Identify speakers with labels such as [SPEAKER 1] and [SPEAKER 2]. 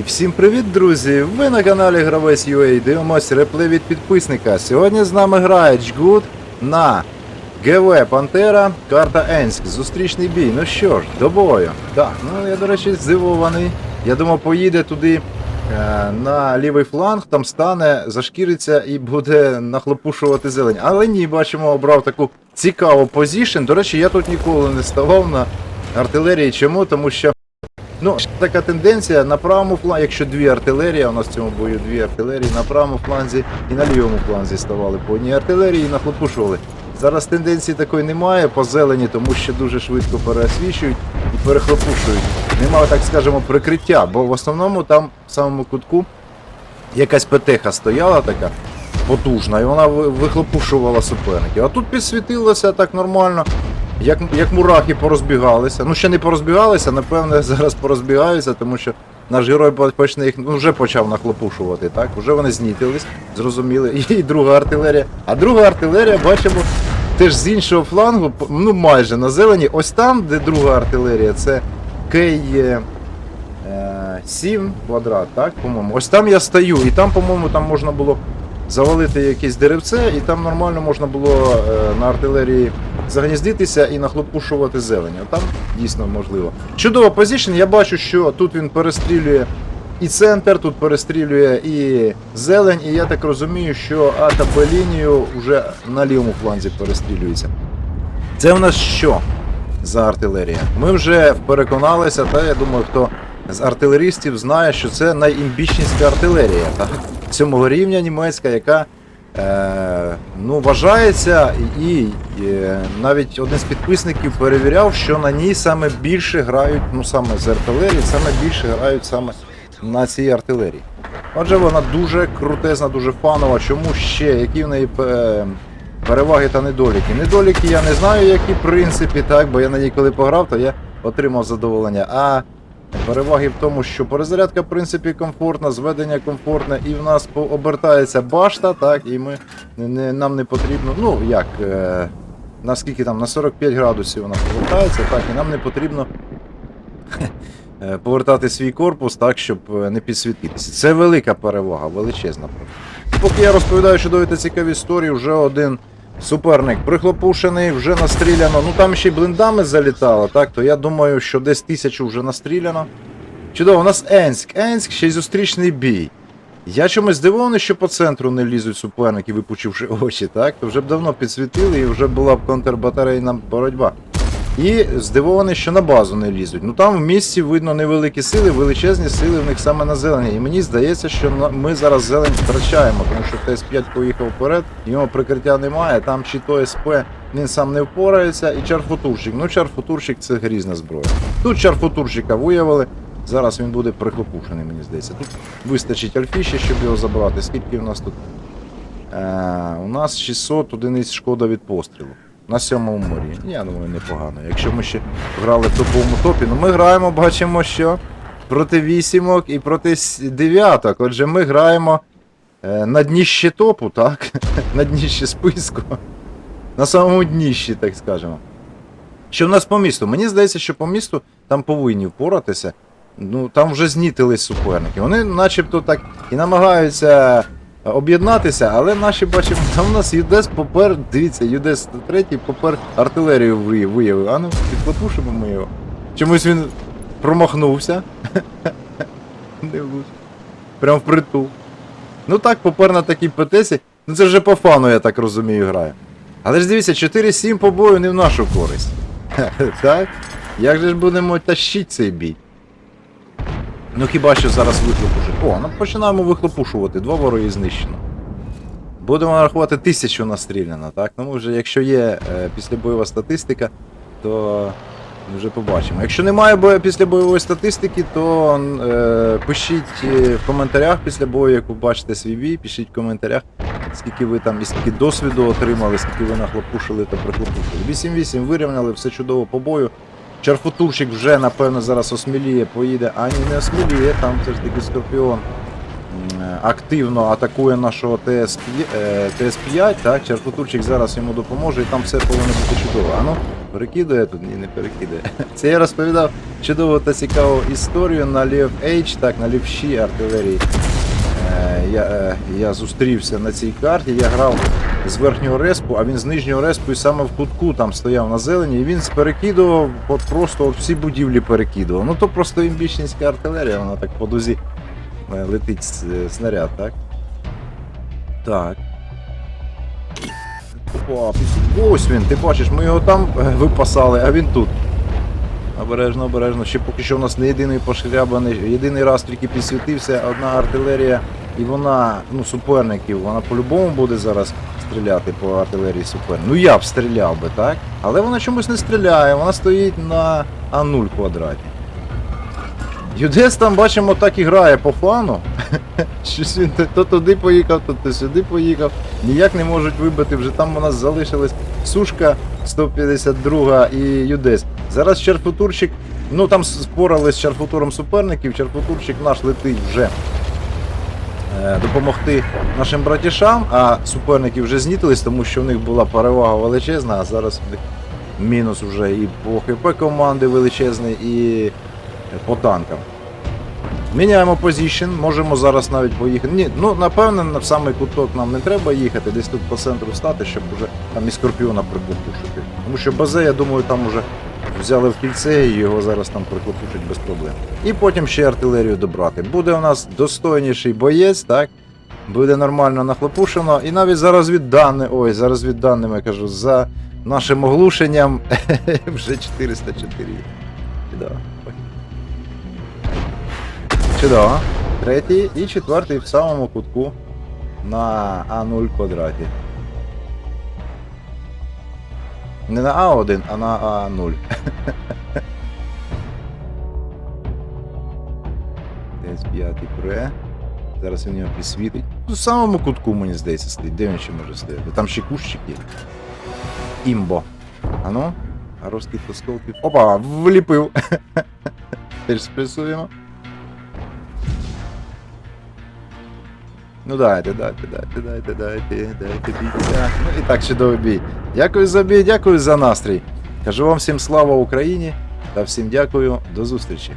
[SPEAKER 1] І всім привіт, друзі! Ви на каналі Гравець UA дивимось реплей від підписника. Сьогодні з нами грає Джгут на ГВ Пантера, карта Енськ, зустрічний бій. Ну що ж, до бою. Так, ну я, до речі, здивований. Я думав, поїде туди е, на лівий фланг, там стане, зашкіриться і буде нахлопушувати зелень. Але ні, бачимо, обрав таку цікаву позішн. До речі, я тут ніколи не ставав на артилерії. Чому? Тому що. Ну, така тенденція на правому фланзі, якщо дві артилерії, у нас в цьому бою дві артилерії, на правому фланзі і на лівому фланзі ставали по одній артилерії і нахлопушували. Зараз тенденції такої немає по зелені, тому що дуже швидко переосвічують і перехлопушують. Немає, так скажемо, прикриття, бо в основному там в самому кутку якась ПТХ стояла така потужна, і вона вихлопушувала суперників. А тут підсвітилося так нормально. Як, як мурахи порозбігалися. Ну, ще не порозбігалися, напевне, зараз порозбігаються, тому що наш герой почне їх ну, вже почав нахлопушувати, так? Вже вони знітились, зрозуміли. І друга артилерія. А друга артилерія, бачимо, теж з іншого флангу, ну майже на зелені. Ось там, де друга артилерія, це Кей. е, 7 квадрат, так, по-моєму. Ось там я стою, і там, по-моєму, там можна було завалити якесь деревце, і там нормально можна було е, на артилерії загніздитися і нахлопушувати зелень. От Там дійсно можливо. Чудова позиція, я бачу, що тут він перестрілює і центр, тут перестрілює і зелень, і я так розумію, що А та Б лінію вже на лівому фланзі перестрілюється. Це в нас що за артилерія? Ми вже переконалися, та я думаю, хто з артилерістів знає, що це найімбічніша артилерія так? рівня німецька, яка е, ну, вважається, і е, навіть один з підписників перевіряв, що на ній саме більше грають, ну саме з артилерії, саме більше грають саме на цій артилерії. Отже, вона дуже крутезна, дуже фанова. Чому ще? Які в неї е, переваги та недоліки? Недоліки я не знаю, які в принципі, так, бо я на ній коли пограв, то я отримав задоволення. А переваги в тому, що перезарядка, в принципі, комфортна, зведення комфортне, і в нас обертається башта, так, і ми не, нам не потрібно. Ну, як. Е, Наскільки там на 45 градусів вона повертається, так, і нам не потрібно е, повертати свій корпус так, щоб е, не підсвітитися. Це велика перевага, величезна. Поки я розповідаю чудові та цікаві історії, вже один суперник прихлопушений, вже настріляно. Ну там ще й блиндами залітало, так, то я думаю, що десь тисячу вже настріляно. Чудово, у нас Енськ. Енськ ще й зустрічний бій. Я чомусь здивований, що по центру не лізуть суперники, випучивши очі, так? То вже б давно підсвітили і вже була б контрбатарейна боротьба. І здивований, що на базу не лізуть. Ну там в місті видно невеликі сили, величезні сили в них саме на зелені. І мені здається, що ми зараз зелень втрачаємо, тому що ТС-5 поїхав вперед, його прикриття немає, там чи то СП він сам не впорається, і чарфутурщик. Ну, чарфутурщик це грізна зброя. Тут чарфутурщика виявили. Зараз він буде прихлопушений, мені здається. Тут вистачить альфіші, щоб його забрати. Скільки у нас тут? Е, у нас 600 одиниць шкода від пострілу. На сьомому морі. Я думаю, непогано. Якщо ми ще грали в топовому топі, ну ми граємо, бачимо, що проти вісімок і проти дев'яток. Отже, ми граємо е, на дніще топу, так? на дніще списку. На самому дніщі, так скажемо. Що в нас по місту? Мені здається, що по місту там повинні впоратися. Ну, там вже знітились суперники. Вони начебто так і намагаються об'єднатися, але наші бачимо, там у нас ЮДЕС попер, дивіться, ЮДЕС третій попер артилерію виявив. А ну, підхлопушимо ми його. Чомусь він промахнувся. Влучив. Прям впритул. Ну так, попер на такій ПТСі. Ну це вже по фану, я так розумію, грає. Але ж дивіться, 4-7 по бою не в нашу користь. так? Як же ж будемо тащити цей бій? Ну хіба що зараз вихлопушить. О, ну починаємо вихлопушувати, два вороги знищено. Будемо рахувати тисячу настріляно, так? Ну ми вже, якщо є е, післябойова статистика, то вже побачимо. Якщо немає бо- післябойової статистики, то е, пишіть е, в коментарях після бою, як ви бачите свій бій, пишіть в коментарях, скільки ви там і скільки досвіду отримали, скільки ви нахлопушили та прихлопушили. 8-8 вирівняли, все чудово по бою. Чарфутурщик вже, напевно, зараз осміліє, поїде, а ні, не осміліє, там все ж таки Скорпіон е, активно атакує нашого ТС, е, ТС5, так, Чарфутурчик зараз йому допоможе і там все повинно бути чудово. А ну, Перекидує тут? Ні, не перекидує. Це я розповідав чудову та цікаву історію на Лів H, так, на лівші артилерії. Я, е, я зустрівся на цій карті, я грав з верхнього респу, а він з нижнього респу і саме в кутку там стояв на зелені, і він перекидував, от просто от всі будівлі перекидував. Ну то просто імбічницька артилерія, вона так по дузі е, летить е, снаряд, так? Так. Ось він, ти бачиш, ми його там випасали, а він тут. Обережно, обережно. Ще поки що у нас не єдиний пошкрябаний. Єдиний раз тільки підсвітився одна артилерія, і вона, ну, суперників, вона по-любому буде зараз стріляти по артилерії суперників. Ну я б стріляв би, так? Але вона чомусь не стріляє, вона стоїть на А0 квадраті. Юдес там бачимо так і грає по фану. Щось він то туди поїхав, то, то сюди поїхав. Ніяк не можуть вибити, вже там у нас залишилась сушка 152 і Юдес. Зараз Черфутурчик, ну там спорали з Черфутуром суперників, Черфутурчик наш летить вже е, допомогти нашим братішам, а суперники вже знітились, тому що в них була перевага величезна, а зараз в мінус вже і по ХП команди величезний, і по танкам. Міняємо позицію, можемо зараз навіть поїхати. Ні, ну напевне, на самий куток нам не треба їхати, десь тут по центру стати, щоб уже там і скорпіона приклопушити. Тому що базе, я думаю, там уже взяли в кільце і його зараз там приклопушать без проблем. І потім ще артилерію добрати. Буде у нас достойніший боєць, так? Буде нормально нахлопушено. І навіть за розвіддане, ой, за розвідданими я кажу, за нашим оглушенням вже 404. Да. Чудово. Третій і четвертий в самому кутку на А0 квадраті. Не на А1, а на А0. Десь п'ятий пре. Зараз він його підсвітить. Ну, в самому кутку, мені здається, стоїть. Де він ще може стояти? Там ще кущик є. Імбо. А ну? А розкид осколків. Опа, вліпив. Теж спресуємо. Ну дайте, дайте, дайте, дайте, дайте, дайте бійця. Ну і так чудовий бій. Дякую за бій, дякую за настрій. Кажу вам всім слава Україні та всім дякую, до зустрічі.